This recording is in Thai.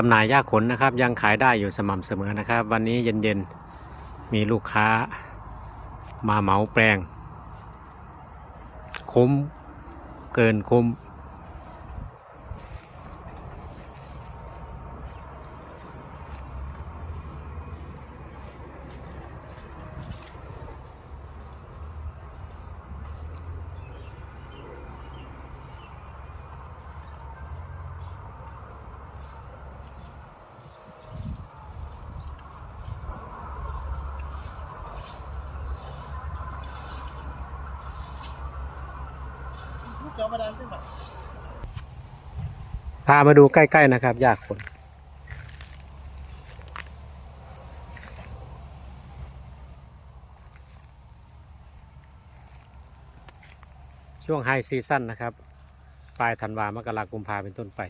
จำหน่ายยาขนนะครับ ยังขายได้อยู่สม่ำเสมอนะครับ วันนี้เย็นๆ มีลูกค้ามาเหมาแปลงคุ้มเกินคุ้ม จอมาดันขึ้นมาพามาดูใกล้ๆนะครับยากคน ช่วงไฮซีซั่นนะครับ ปลายธันวามกรากุมภาเป็นต้นไป